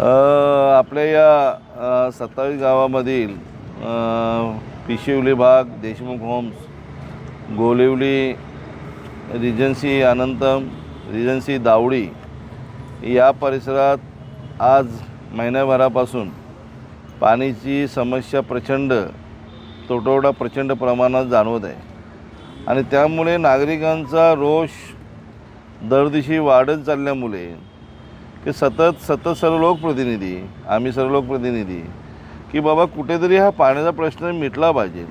आपल्या या सत्तावीस गावामधील पिशिवली भाग Deshmukh homes Golivali regency Anantam regency Davdi या परिसरात आज महिन्याभरापासून पाण्याची समस्या प्रचंड तुटवडा प्रचंड प्रमाणात जाणवत आहे. आणि त्यामुळे नागरिकांचा रोष दरदिशी वाढत चालल्यामुळे की सतत सतत सर्व लोकप्रतिनिधी आम्ही सर्व लोकप्रतिनिधी की बाबा कुठेतरी हा पाण्याचा प्रश्न मिटला पाहिजे.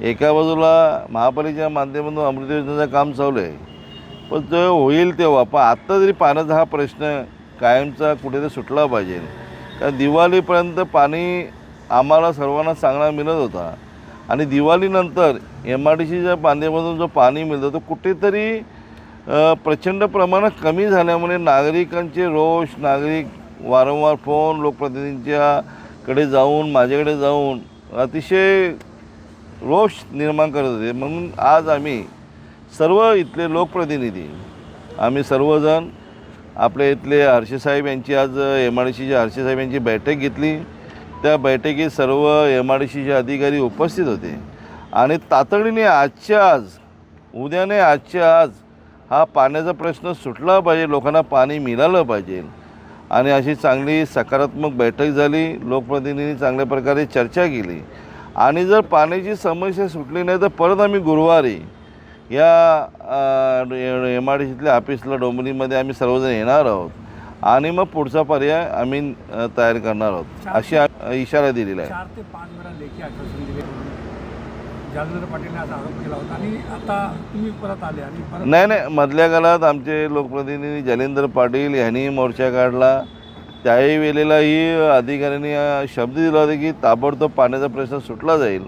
एका बाजूला महापालिकेच्या माध्यमातून अमृत योजनेचं काम चालू आहे. पण तो होईल तेव्हा पण आत्ता जरी पाण्याचा हा प्रश्न कायमचा कुठेतरी सुटला पाहिजे. कारण दिवाळीपर्यंत पाणी आम्हाला सर्वांना चांगला मिळत होता. आणि दिवाळीनंतर एम आर डी सीच्या माध्यमातून जो पाणी मिळतं तो कुठेतरी प्रचंड प्रमाणात कमी झाल्यामुळे नागरिकांचे रोष नागरिक वारंवार फोन लोकप्रतिनिधींच्याकडे जाऊन माझ्याकडे जाऊन अतिशय रोष निर्माण करत होते. म्हणून आज आम्ही सर्व इथले लोकप्रतिनिधी आम्ही सर्वजण आपल्या इथले हर्षेसाहेब यांची आज एम आय डी सीच्या हर्षेसाहेब यांची बैठक घेतली. त्या बैठकीत सर्व एम आय डी सीचे अधिकारी उपस्थित होते. आणि तातडीने आजच्या आज उद्याने आजच्या आज हा पाण्याचा प्रश्न सुटला पाहिजे लोकांना पाणी मिळालं पाहिजे. आणि अशी चांगली सकारात्मक बैठक झाली लोकप्रतिनिधी चांगल्या प्रकारे चर्चा केली. आणि जर पाण्याची समस्या सुटली नाही तर परत आम्ही गुरुवारी या एम आर डी सीतल्या ऑफिसला डोंबिवलीमध्ये आम्ही सर्वजण येणार आहोत. आणि मग पुढचा पर्याय आम्ही तयार करणार आहोत. अशी इशारा दिलेला आहे चार ते पाच वेळा लेखी आश्वासन दिले जालंधर पाटीलने असा आरोप केला होता आणि आता तुम्ही परत आले आणि परत नाही नाही मधल्या काळात आमचे लोकप्रतिनिधी जलेंद्र पाटील यांनी मोर्चा काढला. त्याही वेळेलाही अधिकाऱ्यांनी शब्द दिला होता की ताबडतोब पाण्याचा प्रश्न सुटला जाईल.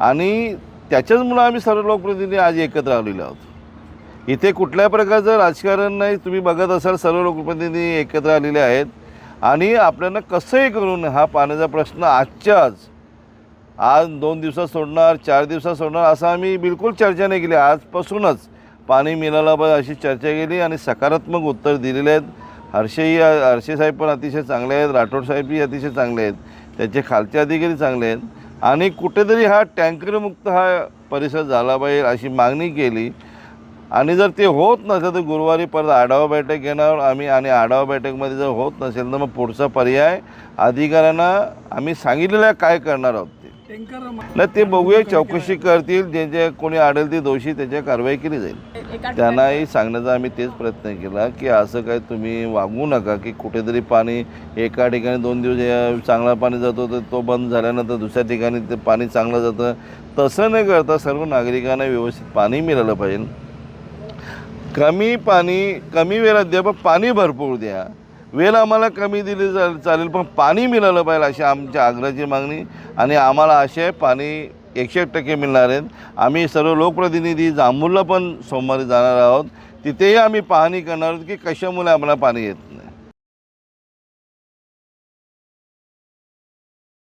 आणि त्याच्याचमुळं आम्ही सर्व लोकप्रतिनिधी आज एकत्र आलेलो आहोत. इथे कुठल्या प्रकारचं राजकारण नाही तुम्ही बघत असाल सर्व लोकप्रतिनिधी एकत्र आलेले आहेत. आणि आपल्याला कसंही करून हा पाण्याचा प्रश्न आजच्या आज आज दोन दिवसात सोडणार चार दिवसात सोडणार असं आम्ही बिलकुल चर्चा नाही केली. आजपासूनच पाणी मिळालं पाहिजे अशी चर्चा केली आणि सकारात्मक उत्तर दिलेले आहेत. हर्षेही हर्षेसाहेब पण अतिशय चांगले आहेत. राठोड साहेबही अतिशय चांगले आहेत. त्याचे खालचे अधिकारी चांगले आहेत. आणि कुठेतरी हा टँकरमुक्त हा परिसर झाला पाहिजे अशी मागणी केली. आणि जर ते होत नसेल तर गुरुवारी परत आढावा बैठक घेणार आम्ही. आणि आढावा बैठकमध्ये जर होत नसेल तर मग पुढचा पर्याय अधिकाऱ्यांना आम्ही सांगितलेलं आहे काय करणार आहोत. नाही ते बघूया चौकशी करतील जे जे कोणी आढळतील ते दोषी त्याच्या कारवाई केली जाईल. त्यांनाही सांगण्याचा आम्ही तेच प्रयत्न केला की असं काय तुम्ही वागू नका की कुठेतरी पाणी एका ठिकाणी दोन दिवस चांगला पाणी जातो तर तो बंद झाल्यानंतर दुसऱ्या ठिकाणी ते पाणी चांगलं जातं. तसं न करता सर्व नागरिकांना व्यवस्थित पाणी मिळालं पाहिजे. कमी पाणी कमी वेळात द्या पण पाणी भरपूर द्या. वेळ आम्हाला कमी दिली चाल चालेल पण पाणी मिळालं पाहिजे अशी आमच्या आग्रहाची मागणी. आणि आम्हाला असे पाणी एकशे एक टक्के मिळणार आहेत. आम्ही सर्व लोकप्रतिनिधी जांभूरला पण सोमवारी जाणार आहोत. तिथेही आम्ही पाहणी करणार आहोत की कशामुळे आम्हाला पाणी येत